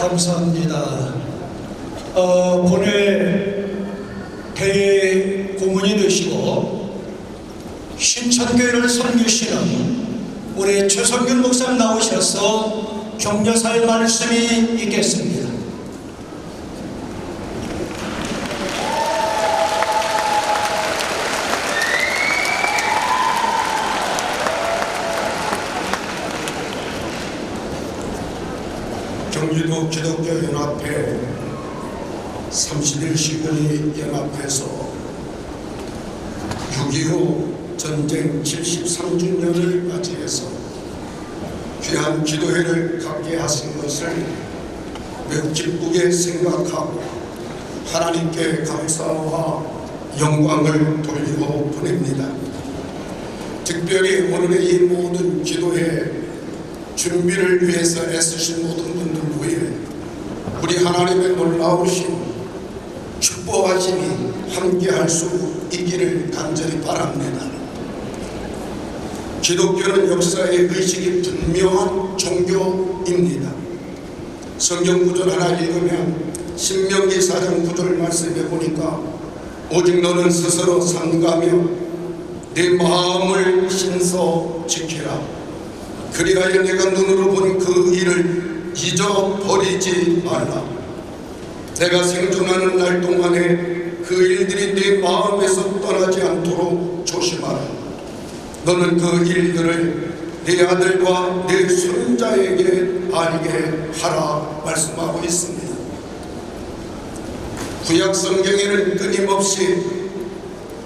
감사합니다. 어, 본회 대고문이 되시고 신천교회를 섬기시는 우리 최성균 목사님 나오셔서 격려사의 말씀이 있겠습니다. 경기도 기독교 연합회 31 시군이 연합해서 6.25 전쟁 73주년을 맞이해서 귀한 기도회를 갖게 하신 것을 매우 기쁘게 생각하고 하나님께 감사와 영광을 돌리고 보냅니다. 특별히 오늘의 이 모든 기도회 준비를 위해서 애쓰신 모든 분들 위해 우리 하나님의 놀라우신 축복하심이 함께할 수 있기를 간절히 바랍니다. 기독교는 역사의 의식이 분명한 종교입니다. 성경 구절 하나 읽으면 신명기 4장 9절 말씀해 보니까 오직 너는 스스로 삼가며 내 마음을 신서 지키라. 그리하여 내가 눈으로 본 그 일을 잊어버리지 말라. 내가 생존하는 날 동안에 그 일들이 내 마음에서 떠나지 않도록 조심하라. 너는 그 일들을 내 아들과 내 손자에게 알게 하라 말씀하고 있습니다. 구약 성경에는 끊임없이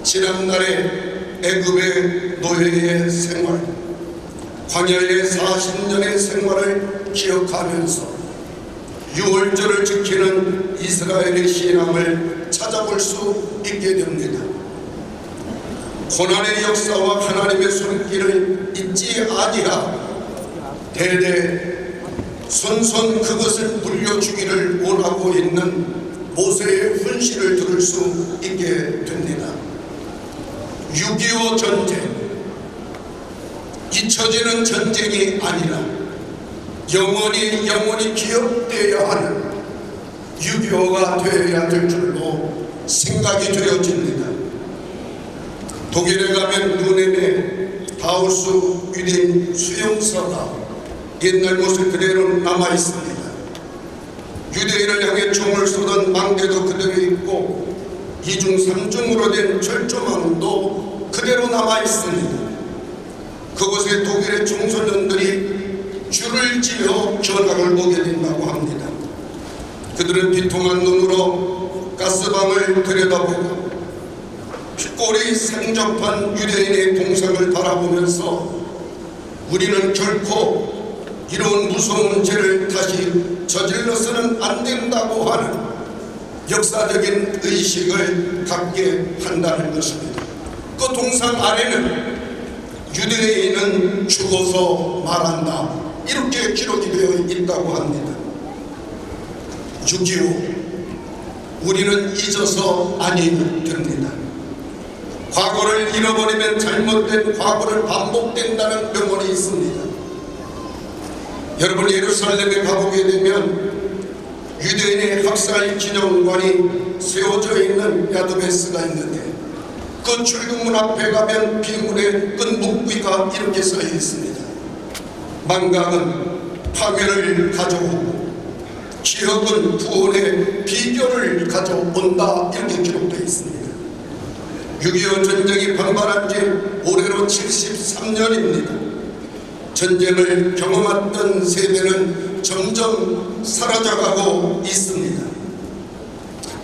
지난날의 애굽의 노예의 생활, 광야의 40년의 생활을 기억하면서 유월절을 지키는 이스라엘의 신앙을 찾아볼 수 있게 됩니다. 고난의 역사와 하나님의 손길을 잊지 아니하 대대 손손 그것을 물려주기를 원하고 있는 모세의 훈시를 들을 수 있게 됩니다. 6.25 전쟁 잊혀지는 전쟁이 아니라 영원히 영원히 기억되어야 하는 6.25가 되어야 될 줄로 생각이 되어집니다. 독일에 가면 눈에는 하우스 유딘 수용소가 옛날 모습 그대로 남아 있습니다. 유대인을 향해 총을 쏘던 망대도 그대로 있고 이중 삼중으로 된 철조망도 그대로 남아 있습니다. 그곳에 독일의 청소년들이 줄을 지어 전학을 오게 된다고 합니다. 그들은 비통한 눈으로 가스방을 들여다보고 핏골이 상접한 유대인의 동상을 바라보면서 우리는 결코 이런 무서운 죄를 다시 저질러서는 안 된다고 하는 역사적인 의식을 갖게 한다는 것입니다. 그 동상 아래는 유대인은 죽어서 말한다. 이렇게 기록이 되어 있다고 합니다. 6.25 우리는 잊어서 아니 됩니다. 과거를 잃어버리면 잘못된 과거를 반복된다는 명언이 있습니다. 여러분 예루살렘에 가보게 되면 유대인의 학살 기념관이 세워져 있는 야드베스가 있는데 그 출국문 앞에 가면 비문에 끈 목귀가 이렇게 써 있습니다. 망각은 파멸을 가져오고 기억은 구원의 비결을 가져온다 이렇게 기록되어 있습니다. 6.25 전쟁이 방발한 지 올해로 73년입니다. 전쟁을 경험했던 세대는 점점 사라져가고 있습니다.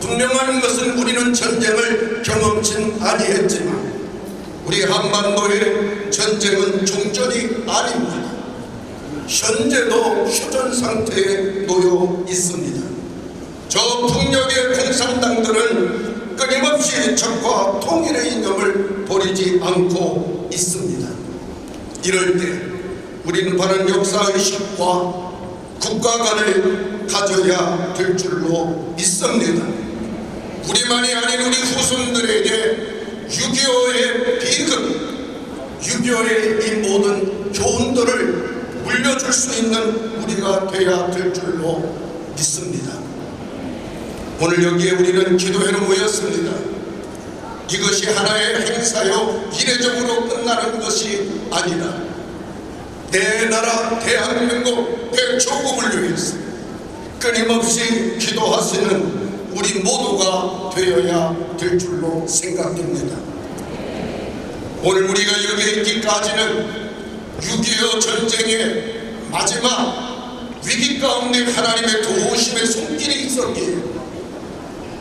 분명한 것은 우리는 전쟁을 경험진 아니했지만 우리 한반도의 전쟁은 종전이 아닙니다. 현재도 휴전 상태에 놓여 있습니다. 저 북녘의 공산당들은 끊임없이 적과 통일의 이념을 버리지 않고 있습니다. 이럴 때 우리는 바른 역사의식과 국가 간을 가져야 될 줄로 믿습니다. 우리만이 아닌 우리 후손들에게 6.25의 비극, 6.25의 이 모든 교훈들을 물려줄 수 있는 우리가 돼야 될 줄로 믿습니다. 오늘 여기에 우리는 기도회로 모였습니다. 이것이 하나의 행사요 이례적으로 끝나는 것이 아니라 내 나라 대한민국 대조국을 위해서 끊임없이 기도하시는 우리 모두가 되어야 될 줄로 생각됩니다. 오늘 우리가 여기 있기까지는 6.25 전쟁의 마지막 위기 가운데 하나님의 도우심의 손길이 있었기에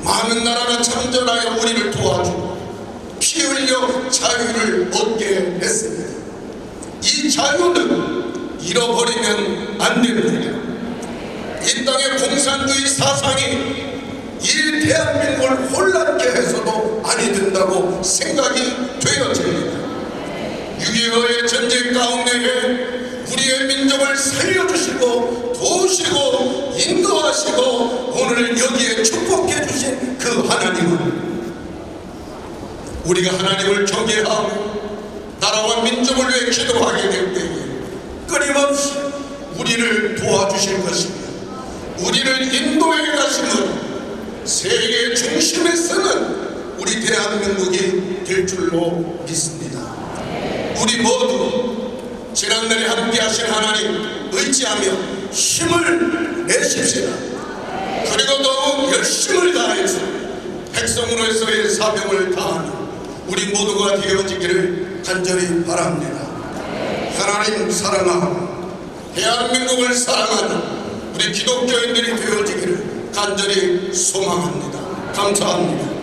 많은 나라가 참전하여 우리를 도와주고 피 흘려 자유를 얻게 했습니다. 이 자유는 잃어버리면 안 됩니다. 이 땅의 공산주의 사상이 이 대한민국을 혼란케 해서도 아니 된다고 생각이 되어집니다. 6.25의 전쟁 가운데 우리의 민족을 살려주시고 도우시고 인도하시고 오늘 여기에 축복해 주신 그 하나님은 우리가 하나님을 경외하고 나라와 민족을 위해 기도하게 될 때에 끊임없이 우리를 도와주실 것입니다. 우리를 인도해 가시는 세계 중심에 서는 우리 대한민국이 될 줄로 믿습니다. 우리 모두 지난날에 함께 하신 하나님 의지하며 힘을 내십시다. 그리고 더욱 열심을 다해서 백성으로서의 사명을 다하는 우리 모두가 되어지기를 간절히 바랍니다. 하나님 사랑하고 대한민국을 사랑하는 우리 기독교인들이 되어지기를 간절히 소망합니다. 감사합니다.